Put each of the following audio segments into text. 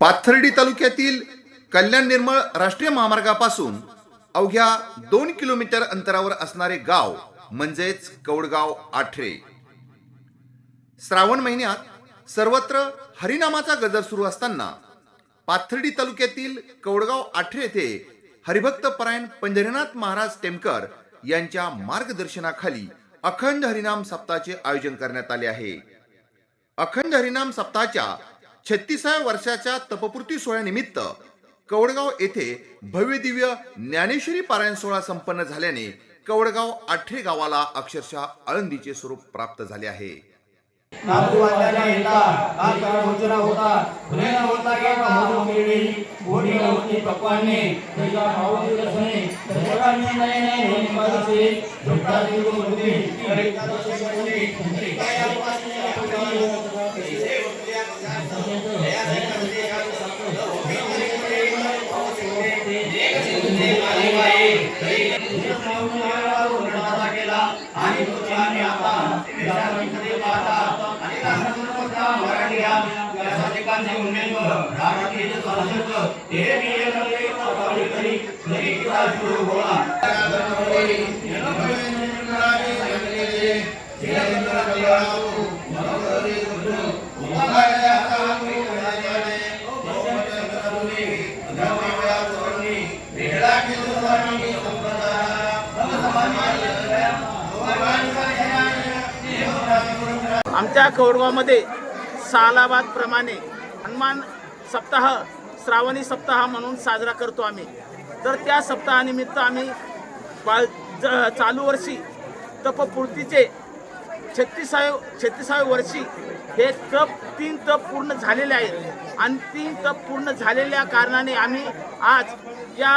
पाथर्डी तालुक्यातील कल्याण निर्मळ राष्ट्रीय महामार्गापासून अवघ्या दोन किलोमीटर अंतरावर असणारे गाव म्हणजेच कौडगाव आठरे. श्रावण महिन्यात सर्वत्र हरिनामाचा गजर सुरू असताना पाथर्डी तालुक्यातील कौडगाव आठरे येथे हरिभक्त परायण पंढरीनाथ महाराज टेमकर यांच्या मार्गदर्शनाखाली अखंड हरिनाम सप्ताहाचे आयोजन करण्यात आले आहे. अखंड हरिनाम सप्ताहाच्या छत्तीसाव्या वर्षाच्या तपपूर्ती सोहळ्यानिमित्त कवडगाव येथे भव्य दिव्य ज्ञानेश्वरी पारायण सोहळा संपन्न झाल्याने कवडगाव आठरे गावाला अक्षरशः आळंदीचे स्वरूप प्राप्त झाले आहे. नागपूरवाल्याला येता काल उचरा होता पुण्याला होता की भाऊ मिळली गोडी होती पक्वाने त्याच्या भाऊची रसने जगाने नाही नाही होणी मागचे झुकता दिलो होते आणि शासकांचे उमेदवार राष्ट्रीय संसद नियमले सुरू होला आमच्या कौरवामध्ये सालाबादप्रमाणे हनुमान सप्ताह श्रावणी सप्ताह म्हणून साजरा करतो आम्ही. तर त्या सप्ताहानिमित्त आम्ही बाळ चालू वर्षी तपपूर्तीचे छत्तीसाव छत्तीसाव्या वर्षी हे तप तीन तप पूर्ण झालेले आहेत. आणि तीन तप पूर्ण झालेल्या कारणाने आम्ही आज या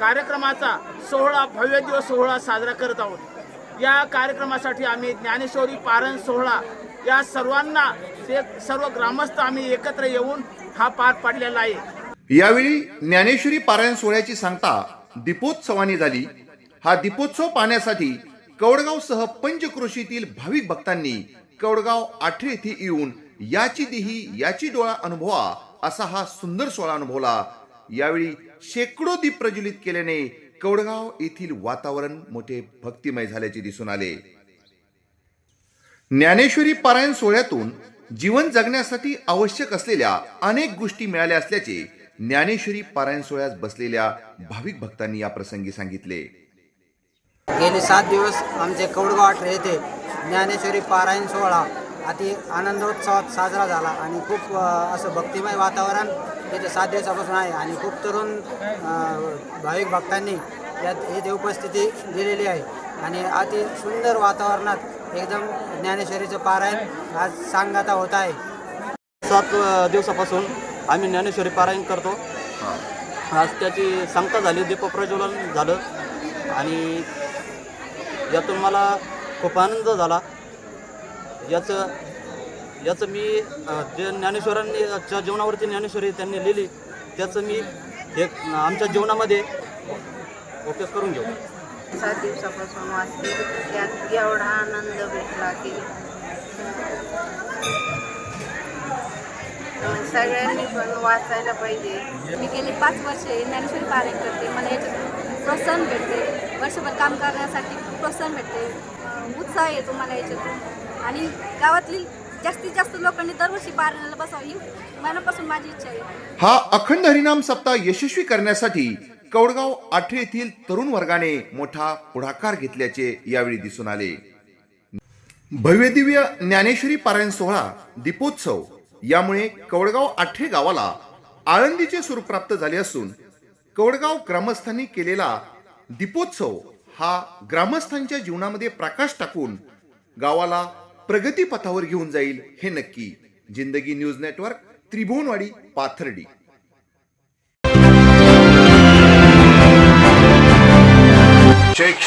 कार्यक्रमाचा सोहळा भव्य दिवस सोहळा साजरा करत आहोत. या कार्यक्रमासाठी आम्ही ज्ञानेश्वरी पारण सोहळा या सर्वांना ते सर्व ग्रामस्थ आम्ही एकत्र येऊन हा पार पाडलेला आहे. यावेळी ज्ञानेश्वरी पारायण सोहळ्याची सांगता दीपोत्सवाने झाली. हा दीपोत्सव पाहण्यासाठी कवडगावसह पंचक्रोशीतील भाविक भक्तांनी कवडगाव आठरे येथे येऊन याची देही याची डोळा अनुभवा असा हा सुंदर सोहळा अनुभवला. यावेळी शेकडो दीप प्रज्वलित केल्याने कवडगाव येथील वातावरण मोठे भक्तिमय झाल्याचे दिसून आले. ज्ञानेश्वरी पारायण सोहळ्यातून जीवन जगण्यासाठी आवश्यक असलेल्या अनेक गोष्टी मिळाल्या असल्याचे ज्ञानेश्वरी पारायण सोहळ्यास बसलेल्या भाविक भक्तांनी या प्रसंगी सांगितले. गेले सात दिवस आमचे कौडगाव अठरा येथे ज्ञानेश्वरी पारायण सोहळा अति आनंदोत्सवात साजरा झाला आणि खूप असं भक्तिमय वातावरण येथे सात दिवसापासून आहे आणि खूप तरुण भाविक भक्तांनी यात येथे उपस्थिती दिलेली आहे. आणि अति सुंदर वातावरणात एकदम ज्ञानेश्वरीचं पारायण आज सांगता होत आहे. सात दिवसापासून आम्ही ज्ञानेश्वरी पारायण करतो. आज त्याची सांगता झाली दीपप्रज्वलन झालं. आणि यातून मला खूप आनंद झाला. याचं याचं मी जे ज्ञानेश्वरांनी जीवनावरती ज्ञानेश्वरी त्यांनी लिहिली त्याचं मी एक आमच्या जीवनामध्ये उपयोग करून घेऊ. सात दिवसापासून वाचते. त्यात एवढा आनंद भेटला की. सगळ्यांनी पण वाचायला पाहिजे. मी गेली पाच वर्ष ज्ञानेश्वरी पारायण करते. मला याच्यातून प्रोत्साहन भेटते. वर्षभर काम करण्यासाठी प्रोत्साहन भेटते. उत्साह येतो मला याच्यातून. आणि गावातली जास्तीत जास्त लोकांनी दरवर्षी पारायणाला बसावं ही मनापासून माझी इच्छा आहे. हा अखंड हरिनाम सप्ताह यशस्वी करण्यासाठी कवडगाव आठे येथील तरुण वर्गाने मोठा पुढाकार घेतल्याचे यावेळी दिसून आले. भव्यदिव्य ज्ञानेश्वरी पारायण सोहळा दीपोत्सव यामुळे कवडगाव आठे गावाला आळंदीचे स्वरूप प्राप्त झाले असून कवडगाव ग्रामस्थांनी केलेला दीपोत्सव हा ग्रामस्थांच्या जीवनामध्ये प्रकाश टाकून गावाला प्रगतीपथावर घेऊन जाईल हे नक्की. जिंदगी न्यूज नेटवर्क त्रिभुवनवाडी पाथर्डी.